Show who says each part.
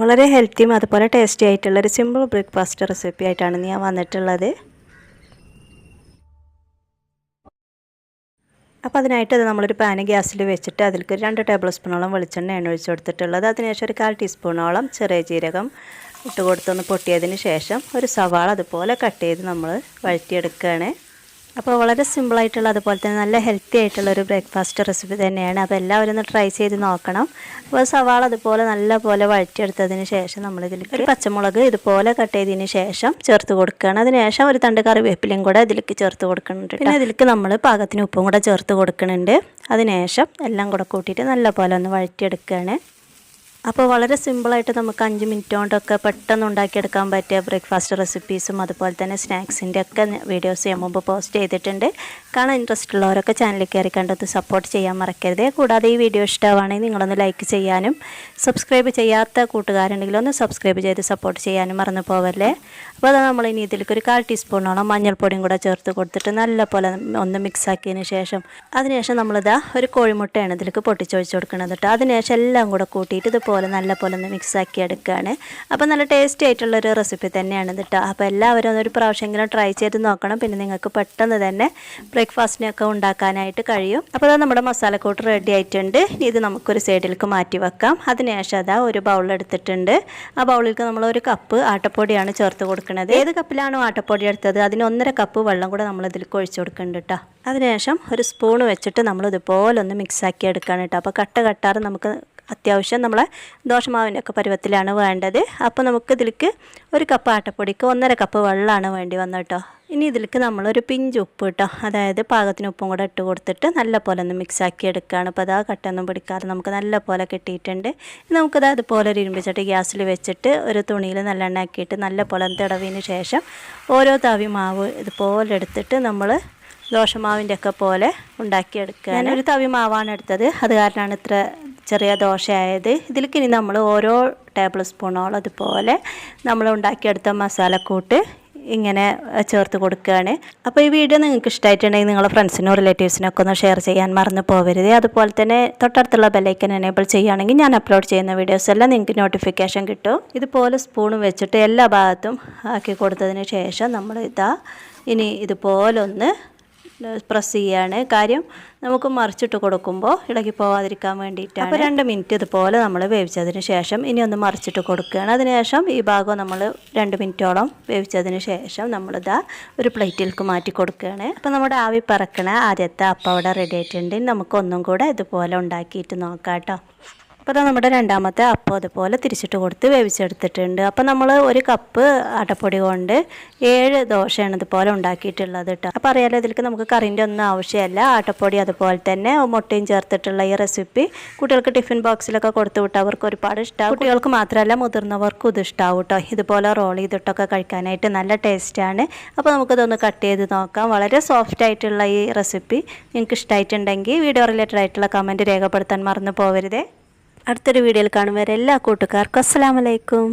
Speaker 1: വളരെ ഹെൽത്തിയും അതുപോലെ ടേസ്റ്റി ആയിട്ടുള്ളൊരു സിമ്പിൾ ബ്രേക്ക്ഫാസ്റ്റ് റെസിപ്പി ആയിട്ടാണ് ഞാൻ വന്നിട്ടുള്ളത്. അപ്പോൾ അതിനായിട്ട് അത് നമ്മളൊരു പാന് ഗ്യാസിൽ വെച്ചിട്ട് അതിലേക്ക് ഒരു രണ്ട് ടേബിൾ സ്പൂണോളം വെളിച്ചെണ്ണയാണ് ഒഴിച്ചു കൊടുത്തിട്ടുള്ളത്. അതിനുശേഷം ഒരു കാൽ ടീസ്പൂണോളം ചെറിയ ജീരകം ഇട്ട് കൊടുത്തൊന്ന് പൊട്ടിയതിന് ശേഷം ഒരു സവാള അതുപോലെ കട്ട് ചെയ്ത് നമ്മൾ വഴറ്റിയെടുക്കുകയാണ്. അപ്പോൾ വളരെ സിമ്പിളായിട്ടുള്ള അതുപോലെ തന്നെ നല്ല ഹെൽത്തി ആയിട്ടുള്ള ഒരു ബ്രേക്ക്ഫാസ്റ്റ് റെസിപ്പി തന്നെയാണ്. അപ്പോൾ എല്ലാവരും ഒന്ന് ട്രൈ ചെയ്ത് നോക്കണം. അപ്പോൾ സവാള അതുപോലെ നല്ലപോലെ വഴറ്റിയെടുത്തതിന് ശേഷം നമ്മളിതിലേക്ക് ഒരു പച്ചമുളക് ഇതുപോലെ കട്ട് ചെയ്തതിന് ശേഷം ചേർത്ത് കൊടുക്കുകയാണ്. അതിനുശേഷം ഒരു തണ്ട് കറിവേപ്പിലയും കൂടെ ഇതിലേക്ക് ചേർത്ത് കൊടുക്കുന്നുണ്ട് പിന്നെ ഇതിലേക്ക് നമ്മൾ പാകത്തിന് ഉപ്പും കൂടെ ചേർത്ത് കൊടുക്കുന്നുണ്ട്. അതിനുശേഷം എല്ലാം കൂടെ കൂട്ടിയിട്ട് നല്ല പോലെ ഒന്ന് വഴറ്റിയെടുക്കുകയാണ്. അപ്പോൾ വളരെ സിമ്പിളായിട്ട് നമുക്ക് അഞ്ച് മിനിറ്റ് കൊണ്ടൊക്കെ പെട്ടെന്ന് ഉണ്ടാക്കിയെടുക്കാൻ പറ്റിയ ബ്രേക്ക്ഫാസ്റ്റ് റെസിപ്പീസും അതുപോലെ തന്നെ സ്നാക്സിന്റെ ഒക്കെ വീഡിയോസ് ഞാൻ മുമ്പ് പോസ്റ്റ് ചെയ്തിട്ടുണ്ട്. കാണാൻ ഇൻട്രസ്റ്റ് ഉള്ളവരൊക്കെ ചാനലിൽ കയറി കണ്ടത് സപ്പോർട്ട് ചെയ്യാൻ മറക്കരുത്. കൂടാതെ ഈ വീഡിയോ ഇഷ്ടമാണെങ്കിൽ നിങ്ങളൊന്ന് ലൈക്ക് ചെയ്യാനും സബ്സ്ക്രൈബ് ചെയ്യാത്ത കൂട്ടുകാരുണ്ടെങ്കിൽ ഒന്ന് സബ്സ്ക്രൈബ് ചെയ്ത് സപ്പോർട്ട് ചെയ്യാനും മറന്നു പോവല്ലേ. അപ്പോൾ അത് നമ്മൾ ഇനി ഇതിലേക്ക് ഒരു കാൽ ടീസ്പൂണോളം മഞ്ഞൾപ്പൊടിയും കൂടെ ചേർത്ത് കൊടുത്തിട്ട് നല്ലപോലെ ഒന്ന് മിക്സ് ആക്കിയതിന് ശേഷം അതിനുശേഷം നമ്മളിതാ ഒരു കോഴിമുട്ടയാണ് ഇതിലേക്ക് പൊട്ടിച്ചൊഴിച്ച് കൊടുക്കുന്നത് കേട്ടോ അതിനുശേഷം എല്ലാം കൂടെ കൂട്ടിയിട്ട് ഇതുപോലെ പോലെ ഒന്ന് മിക്സാക്കി എടുക്കുകയാണ് അപ്പോൾ നല്ല ടേസ്റ്റി ആയിട്ടുള്ളൊരു റെസിപ്പി തന്നെയാണ് കേട്ടോ അപ്പോൾ എല്ലാവരും ഒന്നൊരു പ്രാവശ്യമെങ്കിലും ട്രൈ ചെയ്ത് നോക്കണം. പിന്നെ നിങ്ങൾക്ക് പെട്ടെന്ന് തന്നെ ബ്രേക്ക്ഫാസ്റ്റിനൊക്കെ ഉണ്ടാക്കാനായിട്ട് കഴിയും. അപ്പോൾ അത് നമ്മുടെ മസാലക്കൂട്ട് റെഡി ആയിട്ടുണ്ട്. ഇത് നമുക്കൊരു സൈഡിലേക്ക് മാറ്റി വെക്കാം. അതിനുശേഷം അതാ ഒരു ബൗൾ എടുത്തിട്ടുണ്ട്. ആ ബൗളിലേക്ക് നമ്മൾ ഒരു കപ്പ് ആട്ടപ്പൊടിയാണ് ചേർത്ത് കൊടുക്കുന്നത് ഏത് കപ്പിലാണോ ആട്ടപ്പൊടി എടുത്തത് അതിന് ഒന്നര കപ്പ് വെള്ളം കൂടെ നമ്മൾ ഇതിലേക്ക് ഒഴിച്ചു കൊടുക്കുന്നുണ്ട് കേട്ടോ അതിനുശേഷം ഒരു സ്പൂൺ വെച്ചിട്ട് നമ്മൾ ഇതുപോലെ ഒന്ന് മിക്സാക്കി എടുക്കുകയാണ് കേട്ടോ അപ്പോൾ കട്ട കട്ടാറ് നമുക്ക് അത്യാവശ്യം നമ്മളെ ദോശമാവിന്റെ ഒക്കെ പരുവത്തിലാണ് വേണ്ടത്. അപ്പോൾ നമുക്ക് ഇതിലേക്ക് ഒരു കപ്പ് ആട്ടപ്പൊടിക്ക് ഒന്നര കപ്പ് വെള്ളമാണ് വേണ്ടി വന്നത് കേട്ടോ ഇനി ഇതിലേക്ക് നമ്മളൊരു പിഞ്ച് ഉപ്പ് കേട്ടോ അതായത് പാകത്തിന് ഉപ്പും കൂടെ ഇട്ട് കൊടുത്തിട്ട് നല്ല പോലെ ഒന്ന് മിക്സ് ആക്കി എടുക്കുകയാണ് അപ്പോൾ അതാ കട്ടൊന്നും പിടിക്കാതെ നമുക്ക് നല്ല പോലെ കിട്ടിയിട്ടുണ്ട് നമുക്കത് അതുപോലെ ഒരു ഇരുമ്പിച്ചട്ടി ഗ്യാസിൽ വെച്ചിട്ട് ഒരു തുണിയിൽ നല്ലെണ്ണ ആക്കിയിട്ട് നല്ല പോലെ തിടവിന് ശേഷം ഓരോ തവി മാവ് ഇതുപോലെ എടുത്തിട്ട് നമ്മൾ ദോശമാവിന്റെ ഒക്കെ പോലെ ഉണ്ടാക്കിയെടുക്കുക ഞാനൊരു തവി മാവാണ് എടുത്തത്. അത് കാരണമാണ് ഇത്ര ചെറിയ ദോശയായത്. ഇതിലേക്ക് ഇനി നമ്മൾ ഓരോ ടേബിൾ സ്പൂണോളം അതുപോലെ നമ്മൾ ഉണ്ടാക്കിയെടുത്ത മസാലക്കൂട്ട് ഇങ്ങനെ ചേർത്ത് കൊടുക്കുകയാണ് അപ്പോൾ ഈ വീഡിയോ നിങ്ങൾക്ക് ഇഷ്ടമായിട്ടുണ്ടെങ്കിൽ നിങ്ങളുടെ ഫ്രണ്ട്സിനോ റിലേറ്റീവ്സിനൊക്കെ ഒന്ന് ഷെയർ ചെയ്യാൻ മറന്നു പോകരുത്. അതുപോലെ തന്നെ തൊട്ടടുത്തുള്ള ബെല്ലൈക്കൻ എനേബിൾ ചെയ്യുകയാണെങ്കിൽ ഞാൻ അപ്ലോഡ് ചെയ്യുന്ന വീഡിയോസ് എല്ലാം നിങ്ങൾക്ക് നോട്ടിഫിക്കേഷൻ കിട്ടും. ഇതുപോലെ സ്പൂണും വെച്ചിട്ട് എല്ലാ ഭാഗത്തും ആക്കി കൊടുത്തതിന് ശേഷം നമ്മൾ ഇതാ ഇനി ഇതുപോലെ ഒന്ന് പ്രസ് ചെയ്യാണ്. കാര്യം നമുക്ക് മറിച്ചിട്ട് കൊടുക്കുമ്പോൾ ഇളകി പോവാതിരിക്കാൻ വേണ്ടിയിട്ടാണ്. അപ്പോൾ രണ്ട് മിനിറ്റ് ഇതുപോലെ നമ്മൾ വേവിച്ചതിന് ശേഷം ഇനി ഒന്ന് മറിച്ചിട്ട് കൊടുക്കുകയാണ്. അതിനുശേഷം ഈ ഭാഗം നമ്മൾ രണ്ട് മിനിറ്റോളം വേവിച്ചതിന് ശേഷം നമ്മളിതാ ഒരു പ്ലേറ്റിലേക്ക് മാറ്റി കൊടുക്കുകയാണ്. അപ്പോൾ നമ്മുടെ ആവി പറക്കണ ആദ്യത്തെ അപ്പം അവിടെ റെഡി ആയിട്ടുണ്ട്. നമുക്കൊന്നും കൂടെ ഇതുപോലെ ഉണ്ടാക്കിയിട്ട് നോക്കാം കേട്ടോ. അപ്പോൾ നമ്മുടെ രണ്ടാമത്തെ അപ്പം അതുപോലെ തിരിച്ചിട്ട് കൊടുത്ത് വേവിച്ചെടുത്തിട്ടുണ്ട്. അപ്പോൾ നമ്മൾ ഒരു കപ്പ് അടപ്പൊടി കൊണ്ട് ഏഴ് ദോശയാണ് ഇതുപോലെ ഉണ്ടാക്കിയിട്ടുള്ളത് കേട്ടോ അപ്പോൾ അറിയാലോ ഇതിലേക്ക് നമുക്ക് കറിന്റെ ഒന്നും ആവശ്യമല്ല ആട്ടപ്പൊടി അതുപോലെ തന്നെ മുട്ടയും ചേർത്തിട്ടുള്ള ഈ റെസിപ്പി കുട്ടികൾക്ക് ടിഫിൻ ബോക്സിലൊക്കെ കൊടുത്തു വിട്ട് അവർക്ക് ഒരുപാട് ഇഷ്ടമാവും കുട്ടികൾക്ക് മാത്രമല്ല മുതിർന്നവർക്കും ഇത് ഇഷ്ടമാവും കേട്ടോ ഇതുപോലെ റോൾ ചെയ്തിട്ടൊക്കെ കഴിക്കാനായിട്ട് നല്ല ടേസ്റ്റാണ് അപ്പോൾ നമുക്കിതൊന്ന് കട്ട് ചെയ്ത് നോക്കാം. വളരെ സോഫ്റ്റ് ആയിട്ടുള്ള ഈ റെസിപ്പി. നിങ്ങൾക്ക് ഇഷ്ടമായിട്ടുണ്ടെങ്കിൽ വീഡിയോ റിലേറ്റഡ് ആയിട്ടുള്ള കമന്റ് രേഖപ്പെടുത്താൻ മറന്നു പോകരുതേ അടുത്തൊരു വീഡിയോയിൽ കാണും എല്ലാ കൂട്ടുകാർക്കും അസ്സാം വലൈക്കും